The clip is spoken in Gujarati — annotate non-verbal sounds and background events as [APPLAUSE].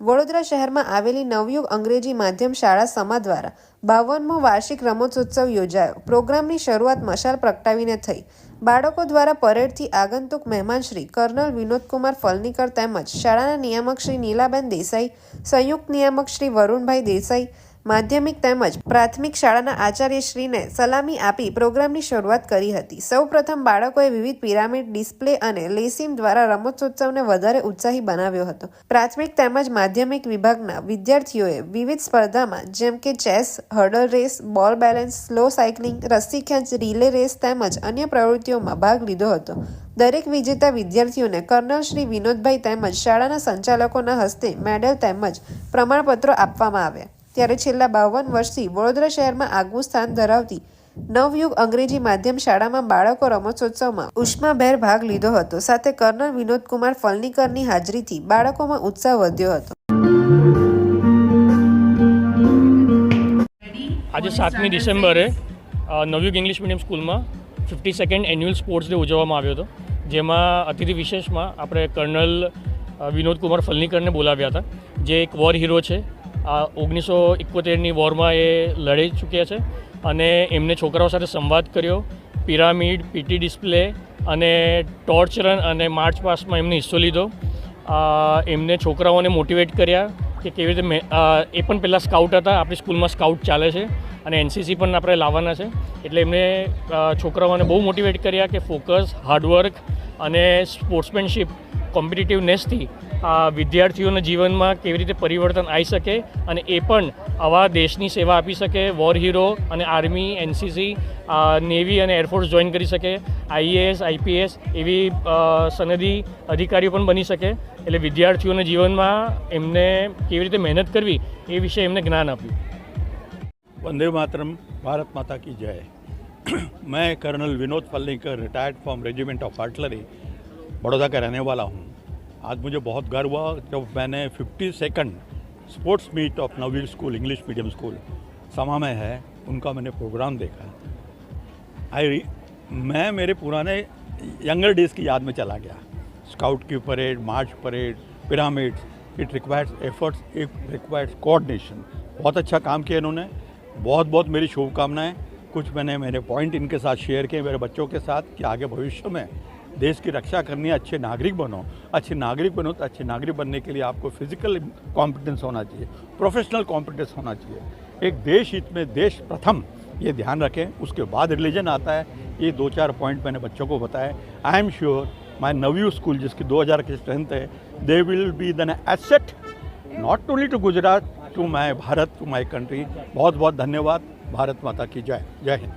વડોદરા શહેરમાં આવેલી નવયુગ અંગ્રેજી માધ્યમ શાળા સમા દ્વારા બાવનમો વાર્ષિક રમતોત્સવ યોજાયો. પ્રોગ્રામની શરૂઆત મશાલ પ્રગટાવીને થઈ. બાળકો દ્વારા પરેડથી આગંતુક મહેમાન શ્રી કર્નલ વિનોદકુમાર ફલનીકર તેમજ શાળાના નિયામક શ્રી નીલાબેન દેસાઈ, સંયુક્ત નિયામક શ્રી વરુણભાઈ દેસાઈ માધ્યમિક તેમજ પ્રાથમિક શાળાના આચાર્યશ્રીને સલામી આપી પ્રોગ્રામની શરૂઆત કરી હતી. સૌપ્રથમ બાળકોએ વિવિધ પિરામિડ ડિસ્પ્લે અને લેસિમ દ્વારા રમતોત્સવને વધારે ઉત્સાહી બનાવ્યો હતો. પ્રાથમિક તેમજ માધ્યમિક વિભાગના વિદ્યાર્થીઓએ વિવિધ સ્પર્ધામાં જેમ કે chess, hurdle race, ball balance, slow cycling, રસ્સી ખેંચ, રિલે રેસ તેમજ અન્ય પ્રવૃત્તિઓમાં ભાગ લીધો હતો. દરેક વિજેતા વિદ્યાર્થીઓને કર્નલ શ્રી વિનોદભાઈ તેમજ શાળાના સંચાલકોના હસ્તે મેડલ તેમજ પ્રમાણપત્રો આપવામાં આવ્યા. ત્યારે છેલ્લા બાવન વર્ષથી વડોદરા શહેરમાં આગવું સ્થાન ધરાવતી નવયુગ અંગ્રેજી માધ્યમ શાળામાં બાળકો રમતોત્સવમાં ઉષ્માભેર ભાગ લીધો હતો. સાથે કર્નલ વિનોદકુમાર ફલનીકરની હાજરીથી બાળકોમાં ઉત્સાહ વધ્યો હતો. આજે સાતમી ડિસેમ્બરે નવયુગ ઇંગ્લિશ મીડિયમ સ્કૂલમાં fifty second annual sports day ઉજવવામાં આવ્યો હતો. જેમાં અતિથિ વિશેષમાં આપણે કર્નલ વિનોદકુમાર વિનોદ ફલનીકરને બોલાવ્યા હતા. જે એક વોર હીરો છે આ ઓગણીસો એકોતેરની વોરમાં એ લડી ચૂક્યા છે અને એમને છોકરાઓ સાથે સંવાદ કર્યો. પિરામિડ, પીટી ડિસ્પ્લે અને ટોર્ચ રન અને માર્ચ પાસમાં એમને હિસ્સો લીધો. એમને છોકરાઓને મોટિવેટ કર્યા કે કેવી રીતે એ પણ પહેલાં સ્કાઉટ હતા, આપણી સ્કૂલમાં સ્કાઉટ ચાલે છે અને એનસીસી પણ આપણે લાવવાના છે. એટલે એમને છોકરાઓને બહુ મોટિવેટ કર્યા કે ફોકસ, હાર્ડવર્ક અને સ્પોર્ટ્સમેનશીપ કોમ્પિટિટિવનેસથી આ વિદ્યાર્થીઓના જીવનમાં કેવી રીતે પરિવર્તન આવી શકે અને એ પણ આવા દેશની સેવા આપી શકે વોર હીરો અને આર્મી એનસીસી નેવી અને એરફોર્સ જોઈન કરી શકે આઈએએસ આઈપીએસ એવી સનદી અધિકારીઓ પણ બની શકે. એટલે વિદ્યાર્થીઓના જીવનમાં એમને કેવી રીતે મહેનત કરવી એ વિશે એમને જ્ઞાન આપ્યું. વંદે માતરમ, ભારત માતા કી જય. [CLEARS THROAT] મેં colonel Vinod Pallikar retired from regiment of artillery Baroda का रहने वाला हूँ। आज मुझे बहुत गर्व हुआ जब मैंने fifty second sports meet of नवीर school, English medium school, Sama में है, उनका मैंने प्रोग्राम देखा। आई मैं, मेरे पुराने यंगर डेज़ की याद में चला गया। स्काउट की parade, march parade pyramid it requires efforts, it requires coordination. बहुत अच्छा काम किया इन्होंने। बहुत बहुत मेरी शुभकामनाएँ। कुछ मैंने मेरे पॉइंट इनके साथ शेयर किए, मेरे बच्चों के साथ कि आगे भविष्य में देश की रक्षा करनी है, अच्छे नागरिक बनो। अच्छे नागरिक बनो तो अच्छे नागरिक बनने के लिए आपको फ़िज़िकल कॉम्पिटेंस होना चाहिए प्रोफेशनल कॉम्पिटेंस होना चाहिए। एक देश हित में देश प्रथम, ये ध्यान रखें। उसके बाद रिलीजन आता है। ये दो चार पॉइंट मैंने बच्चों को बताए। आई एम श्योर माई नवयू स्कूल जिसकी 2000 की स्ट्रेंथ है they will be then asset not only to Gujarat to my Bharat to my country बहुत बहुत धन्यवाद। भारत माता की जय। जय हिंद।